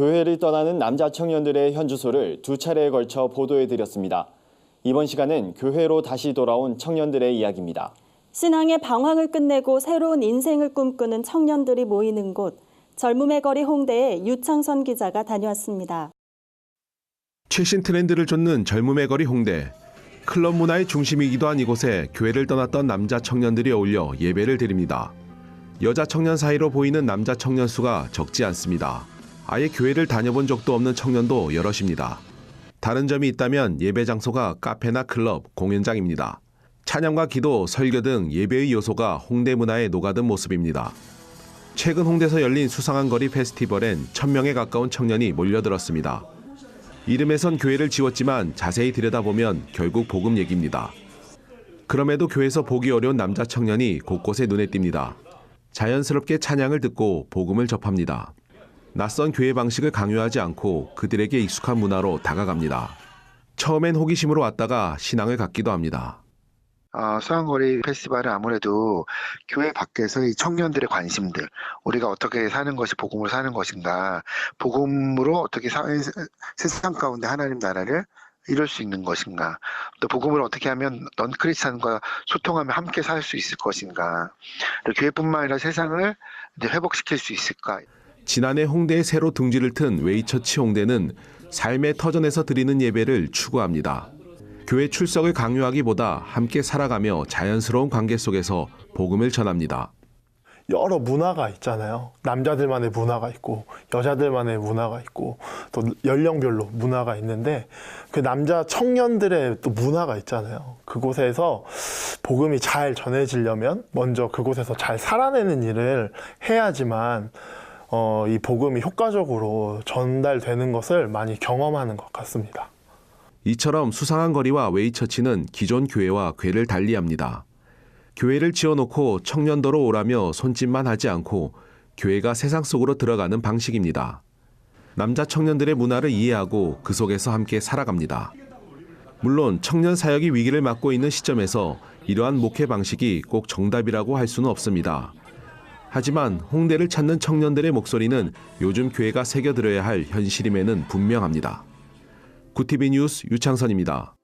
교회를 떠나는 남자 청년들의 현주소를 두 차례에 걸쳐 보도해 드렸습니다. 이번 시간은 교회로 다시 돌아온 청년들의 이야기입니다. 신앙의 방황을 끝내고 새로운 인생을 꿈꾸는 청년들이 모이는 곳 젊음의 거리 홍대에 유창선 기자가 다녀왔습니다. 최신 트렌드를 쫓는 젊음의 거리 홍대. 클럽 문화의 중심이기도 한 이곳에 교회를 떠났던 남자 청년들이 어울려 예배를 드립니다. 여자 청년 사이로 보이는 남자 청년 수가 적지 않습니다. 아예 교회를 다녀본 적도 없는 청년도 여럿입니다. 다른 점이 있다면 예배 장소가 카페나 클럽, 공연장입니다. 찬양과 기도, 설교 등 예배의 요소가 홍대 문화에 녹아든 모습입니다. 최근 홍대에서 열린 수상한 거리 페스티벌엔 1000명에 가까운 청년이 몰려들었습니다. 이름에선 교회를 지웠지만 자세히 들여다보면 결국 복음 얘기입니다. 그럼에도 교회에서 보기 어려운 남자 청년이 곳곳에 눈에 띕니다. 자연스럽게 찬양을 듣고 복음을 접합니다. 낯선 교회 방식을 강요하지 않고 그들에게 익숙한 문화로 다가갑니다. 처음엔 호기심으로 왔다가 신앙을 갖기도 합니다. 어, 수양거리 페스티벌은 아무래도 교회 밖에서 이 청년들의 관심들, 우리가 어떻게 사는 것이 복음으로 사는 것인가, 복음으로 어떻게 사회, 세상 가운데 하나님 나라를 이룰 수 있는 것인가, 또 복음을 어떻게 하면 넌 크리스찬과 소통하며 함께 살 수 있을 것인가, 교회뿐만 아니라 세상을 회복시킬 수 있을까. 지난해 홍대에 새로 둥지를 튼 웨이처치 홍대는 삶의 터전에서 드리는 예배를 추구합니다. 교회 출석을 강요하기보다 함께 살아가며 자연스러운 관계 속에서 복음을 전합니다. 여러 문화가 있잖아요. 남자들만의 문화가 있고 여자들만의 문화가 있고 또 연령별로 문화가 있는데 그 남자 청년들의 또 문화가 있잖아요. 그곳에서 복음이 잘 전해지려면 먼저 그곳에서 잘 살아내는 일을 해야지만 어, 이 복음이 효과적으로 전달되는 것을 많이 경험하는 것 같습니다. 이처럼 수상한 거리와 웨이처치는 기존 교회와 궤를 달리합니다. 교회를 지어놓고 청년도로 오라며 손짓만 하지 않고 교회가 세상 속으로 들어가는 방식입니다. 남자 청년들의 문화를 이해하고 그 속에서 함께 살아갑니다. 물론 청년 사역이 위기를 맞고 있는 시점에서 이러한 목회 방식이 꼭 정답이라고 할 수는 없습니다. 하지만 홍대를 찾는 청년들의 목소리는 요즘 교회가 새겨들어야 할 현실임에는 분명합니다. 구티비 뉴스 유창선입니다.